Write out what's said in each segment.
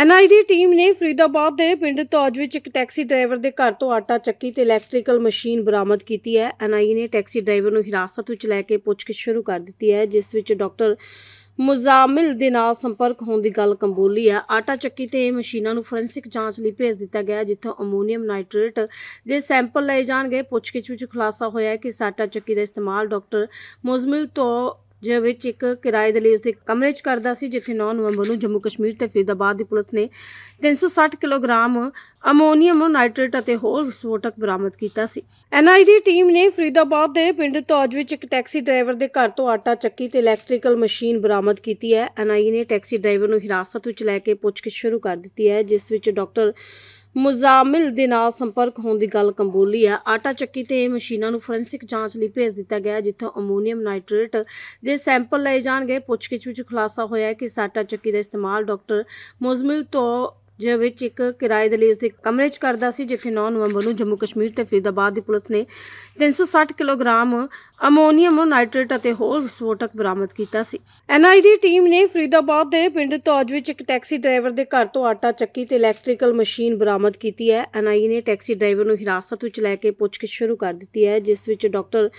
NI ਦੀ team ਨੇ ਫਰੀਦਾਬਾਦ ਦੇ ਪਿੰਡ ਤੌਜ ਵਿੱਚ ਇੱਕ ਟੈਕਸੀ ਡਰਾਈਵਰ ਦੇ ਘਰ ਤੋਂ ਆਟਾ ਚੱਕੀ ਤੇ ਇਲੈਕਟ੍ਰੀਕਲ ਮਸ਼ੀਨ ਬਰਾਮਦ ਕੀਤੀ ਹੈ। ਐਨਆਈ ਨੇ ਟੈਕਸੀ ਡਰਾਈਵਰ ਨੂੰ ਹਿਰਾਸਤ ਵਿੱਚ ਲੈ ਕੇ ਪੁੱਛਗਿੱਛ ਸ਼ੁਰੂ ਕਰ ਦਿੱਤੀ ਹੈ, ਜਿਸ ਵਿੱਚ ਡਾਕਟਰ ਮੁਜ਼ਾਮਿਲ ਦੇ ਨਾਲ ਸੰਪਰਕ ਹੋਣ ਦੀ ਗੱਲ ਕੰਬੋਲੀ ਹੈ। ਆਟਾ ਚੱਕੀ ਤੇ ਇਹ ਮਸ਼ੀਨਾਂ ਨੂੰ ਫੋਰੈਂਸਿਕ ਜਾਂਚ ਲਈ ਭੇਜ ਦਿੱਤਾ ਗਿਆ ਜਿੱਥੋਂ ਅਮੋਨੀਅਮ ਨਾਈਟ੍ਰੇਟ ਦੇ ਸੈਂਪਲ ਲਏ ਜਾਣਗੇ। ਪੁੱਛਗਿੱਛ ਵਿੱਚ ਖੁਲਾਸਾ ਹੋਇਆ ਹੈ ਕਿ ਇਸ ਆਟਾ ਚੱਕੀ ਦਾ ਇਸਤੇਮਾਲ ਡਾਕਟਰ ਮੁਜ਼ਮਿਲ ਤੋਂ ਜੇ ਵਿੱਚ ਇੱਕ ਕਿਰਾਏ ਦੇ ਲਈ ਉਸਦੇ ਕਮਰੇ 'ਚ ਕਰਦਾ ਸੀ, ਜਿੱਥੇ 9 ਨਵੰਬਰ ਨੂੰ ਜੰਮੂ ਕਸ਼ਮੀਰ ਤੇ ਫਰੀਦਾਬਾਦ ਦੀ ਪੁਲਿਸ ਨੇ 360 ਕਿਲੋਗ੍ਰਾਮ ਅਮੋਨੀਅਮ, ਨਾਈਟ੍ਰੇਟ ਅਤੇ ਹੋਰ ਵਿਸਫੋਟਕ ਬਰਾਮਦ ਕੀਤਾ ਸੀ। ਐਨਆਈ ਦੀ ਟੀਮ ਨੇ ਫਰੀਦਾਬਾਦ ਦੇ ਪਿੰਡ ਤੌਜ ਵਿੱਚ ਇੱਕ ਟੈਕਸੀ ਡਰਾਈਵਰ ਦੇ ਘਰ ਤੋਂ ਆਟਾ ਚੱਕੀ ਤੇ ਇਲੈਕਟ੍ਰੀਕਲ ਮਸ਼ੀਨ ਬਰਾਮਦ ਕੀਤੀ ਹੈ। ਐਨਆਈ ਨੇ ਟੈਕਸੀ ਡਰਾਈਵਰ ਨੂੰ ਹਿਰਾਸਤ ਵਿੱਚ ਲੈ ਕੇ ਪੁੱਛਗਿੱਛ ਸ਼ੁਰੂ ਕਰ ਦਿੱਤੀ ਹੈ, ਜਿਸ ਵਿੱਚ ਡਾਕਟਰ ਮੁਜ਼ਾਮਿਲ ਦੇ ਨਾਲ ਸੰਪਰਕ ਹੋਣ ਦੀ ਗੱਲ ਕੰਬੋਲੀ ਹੈ। ਆਟਾ ਚੱਕੀ ਤੇ ਇਹ ਮਸ਼ੀਨਾਂ ਨੂੰ ਫੋਰੈਂਸਿਕ ਜਾਂਚ ਲਈ ਭੇਜ ਦਿੱਤਾ ਗਿਆ ਜਿੱਥੋਂ ਅਮੋਨੀਅਮ ਨਾਈਟ੍ਰੇਟ ਦੇ ਸੈਂਪਲ ਲਏ ਜਾਣਗੇ। ਪੁੱਛਗਿੱਛ ਵਿੱਚ ਖੁਲਾਸਾ ਹੋਇਆ ਕਿ ਇਸ ਆਟਾ ਚੱਕੀ ਦਾ ਇਸਤੇਮਾਲ ਡਾਕਟਰ ਮੁਜ਼ਮਿਲ ਤੋਂ ਜੇ ਵਿੱਚ ਇੱਕ ਕਿਰਾਏ ਦੇ ਲਈ ਉਸਦੇ ਕਮਰੇ 'ਚ ਕਰਦਾ ਸੀ, ਜਿੱਥੇ 9 ਨਵੰਬਰ ਨੂੰ ਜੰਮੂ ਕਸ਼ਮੀਰ ਤੇ ਫਰੀਦਾਬਾਦ ਦੀ ਪੁਲਿਸ ਨੇ 360 ਕਿਲੋਗ੍ਰਾਮ ਅਮੋਨੀਅਮ, ਨਾਈਟ੍ਰੇਟ ਅਤੇ ਹੋਰ ਵਿਸਫੋਟਕ ਬਰਾਮਦ ਕੀਤਾ ਸੀ। ਐਨਆਈ ਦੀ ਟੀਮ ਨੇ ਫਰੀਦਾਬਾਦ ਦੇ ਪਿੰਡ ਤੌਜ ਵਿੱਚ ਇੱਕ ਟੈਕਸੀ ਡਰਾਈਵਰ ਦੇ ਘਰ ਤੋਂ ਆਟਾ ਚੱਕੀ ਤੇ ਇਲੈਕਟ੍ਰੀਕਲ ਮਸ਼ੀਨ ਬਰਾਮਦ ਕੀਤੀ ਹੈ। ਐਨਆਈ ਨੇ ਟੈਕਸੀ ਡਰਾਈਵਰ ਨੂੰ ਹਿਰਾਸਤ ਵਿੱਚ ਲੈ ਕੇ ਪੁੱਛਗਿੱਛ ਸ਼ੁਰੂ ਕਰ ਦਿੱਤੀ ਹੈ, ਜਿਸ ਵਿੱਚ ਡਾਕਟਰ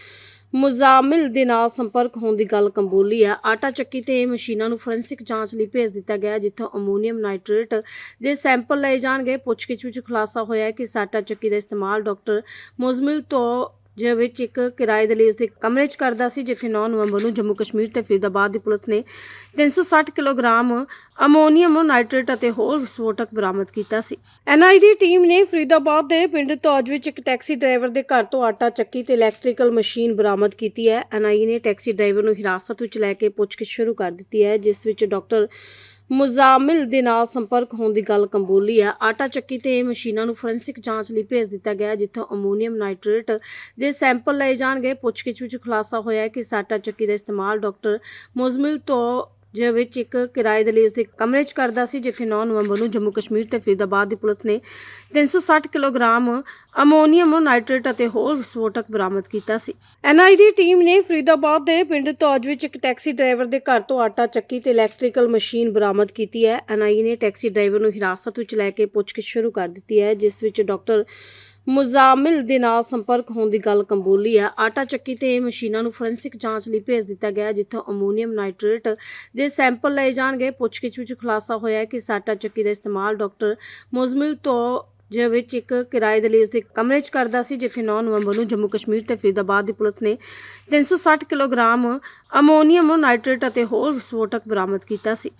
ਮੁਜ਼ਾਮਿਲ ਦੇ ਨਾਲ ਸੰਪਰਕ ਹੋਣ ਦੀ ਗੱਲ ਕੰਬੋਲੀ ਹੈ ਆਟਾ ਚੱਕੀ ਤੇ ਇਹ ਮਸ਼ੀਨਾਂ ਨੂੰ ਫੋਰੈਂਸਿਕ ਜਾਂਚ ਲਈ ਭੇਜ ਦਿੱਤਾ ਗਿਆ ਜਿੱਥੋਂ ਅਮੋਨੀਅਮ ਨਾਈਟ੍ਰੇਟ ਦੇ ਸੈਂਪਲ ਲਏ ਜਾਣਗੇ। ਪੁੱਛਗਿੱਛ ਵਿੱਚ ਖੁਲਾਸਾ ਹੋਇਆ ਹੈ ਕਿ ਇਸ ਆਟਾ ਚੱਕੀ ਦਾ ਇਸਤੇਮਾਲ ਡਾਕਟਰ ਮੁਜ਼ਮਿਲ ਤੋਂ ਜੇ ਵਿੱਚ ਇੱਕ ਕਿਰਾਏ ਦੇ ਲਈ ਉਸਦੇ ਕਮਰੇ 'ਚ ਕਰਦਾ ਸੀ, ਜਿੱਥੇ 9 ਨਵੰਬਰ ਨੂੰ ਜੰਮੂ ਕਸ਼ਮੀਰ ਤੇ ਫਰੀਦਾਬਾਦ ਦੀ ਪੁਲਿਸ ਨੇ 360 ਕਿਲੋਗ੍ਰਾਮ ਅਮੋਨੀਅਮ, ਨਾਈਟ੍ਰੇਟ ਅਤੇ ਹੋਰ ਵਿਸਫੋਟਕ ਬਰਾਮਦ ਕੀਤਾ ਸੀ। ਐਨਆਈ ਦੀ ਟੀਮ ਨੇ ਫਰੀਦਾਬਾਦ ਦੇ ਪਿੰਡ ਤੌਜ ਵਿੱਚ ਇੱਕ ਟੈਕਸੀ ਡਰਾਈਵਰ ਦੇ ਘਰ ਤੋਂ ਆਟਾ ਚੱਕੀ ਤੇ ਇਲੈਕਟ੍ਰੀਕਲ ਮਸ਼ੀਨ ਬਰਾਮਦ ਕੀਤੀ ਹੈ। ਐਨਆਈ ਨੇ ਟੈਕਸੀ ਡਰਾਈਵਰ ਨੂੰ ਹਿਰਾਸਤ ਵਿੱਚ ਲੈ ਕੇ ਪੁੱਛਗਿੱਛ ਸ਼ੁਰੂ ਕਰ ਦਿੱਤੀ ਹੈ, ਜਿਸ ਵਿੱਚ ਡਾਕਟਰ ਮੁਜ਼ਾਮਿਲ ਦੇ ਨਾਲ ਸੰਪਰਕ ਹੋਣ ਦੀ ਗੱਲ ਕੰਬੋਲੀ ਹੈ। ਆਟਾ ਚੱਕੀ ਤੇ ਇਹ ਮਸ਼ੀਨਾਂ ਨੂੰ ਫੋਰੈਂਸਿਕ ਜਾਂਚ ਲਈ ਭੇਜ ਦਿੱਤਾ ਗਿਆ ਜਿੱਥੋਂ ਅਮੋਨੀਅਮ ਨਾਈਟ੍ਰੇਟ ਦੇ ਸੈਂਪਲ ਲਏ ਜਾਣਗੇ। ਪੁੱਛਗਿੱਛ ਵਿੱਚ ਖੁਲਾਸਾ ਹੋਇਆ ਹੈ ਕਿ ਇਸ ਆਟਾ ਚੱਕੀ ਦਾ ਇਸਤੇਮਾਲ ਡਾਕਟਰ ਮੁਜ਼ਮਿਲ ਤੋਂ ਜੇ ਵਿੱਚ ਇੱਕ ਕਿਰਾਏ ਦੇ ਲਈ ਉਸਦੇ ਕਮਰੇ 'ਚ ਕਰਦਾ ਸੀ, ਜਿੱਥੇ 9 ਨਵੰਬਰ ਨੂੰ ਜੰਮੂ ਕਸ਼ਮੀਰ ਤੇ ਫਰੀਦਾਬਾਦ ਦੀ ਪੁਲਿਸ ਨੇ 360 ਕਿਲੋਗ੍ਰਾਮ ਅਮੋਨੀਅਮ, ਨਾਈਟ੍ਰੇਟ ਅਤੇ ਹੋਰ ਵਿਸਫੋਟਕ ਬਰਾਮਦ ਕੀਤਾ ਸੀ। ਐਨਆਈ ਦੀ ਟੀਮ ਨੇ ਫਰੀਦਾਬਾਦ ਦੇ ਪਿੰਡ ਤੌਜ ਵਿੱਚ ਇੱਕ ਟੈਕਸੀ ਡਰਾਈਵਰ ਦੇ ਘਰ ਤੋਂ ਆਟਾ ਚੱਕੀ ਤੇ ਇਲੈਕਟ੍ਰੀਕਲ ਮਸ਼ੀਨ ਬਰਾਮਦ ਕੀਤੀ ਹੈ। ਐਨਆਈ ਨੇ ਟੈਕਸੀ ਡਰਾਈਵਰ ਨੂੰ ਹਿਰਾਸਤ ਵਿੱਚ ਲੈ ਕੇ ਪੁੱਛਗਿੱਛ ਸ਼ੁਰੂ ਕਰ ਦਿੱਤੀ ਹੈ, ਜਿਸ ਵਿੱਚ ਡਾਕਟਰ ਮੁਜ਼ਾਮਿਲ ਦੇ ਨਾਲ ਸੰਪਰਕ ਹੋਣ ਦੀ ਗੱਲ ਕੰਬੋਲੀ ਹੈ। ਆਟਾ ਚੱਕੀ ਤੇ ਇਹ ਮਸ਼ੀਨਾਂ ਨੂੰ ਫੋਰੈਂਸਿਕ ਜਾਂਚ ਲਈ ਭੇਜ ਦਿੱਤਾ ਗਿਆ ਜਿੱਥੋਂ ਅਮੋਨੀਅਮ ਨਾਈਟ੍ਰੇਟ ਦੇ ਸੈਂਪਲ ਲਏ ਜਾਣਗੇ। ਪੁੱਛਗਿੱਛ ਵਿੱਚ ਖੁਲਾਸਾ ਹੋਇਆ ਕਿ ਇਸ ਆਟਾ ਚੱਕੀ ਦਾ ਇਸਤੇਮਾਲ ਡਾਕਟਰ ਮੁਜ਼ਮਿਲ ਤੋਂ ਜੇ ਵਿੱਚ ਇੱਕ ਕਿਰਾਏ ਦੇ ਲਈ ਉਸਦੇ ਕਮਰੇ 'ਚ ਕਰਦਾ ਸੀ, ਜਿੱਥੇ 9 ਨਵੰਬਰ ਨੂੰ ਜੰਮੂ ਕਸ਼ਮੀਰ ਤੇ ਫਰੀਦਾਬਾਦ ਦੀ ਪੁਲਿਸ ਨੇ 360 ਕਿਲੋਗ੍ਰਾਮ ਅਮੋਨੀਅਮ ਨਾਈਟ੍ਰੇਟ ਅਤੇ ਹੋਰ ਵਿਸਫੋਟਕ ਬਰਾਮਦ ਕੀਤਾ ਸੀ।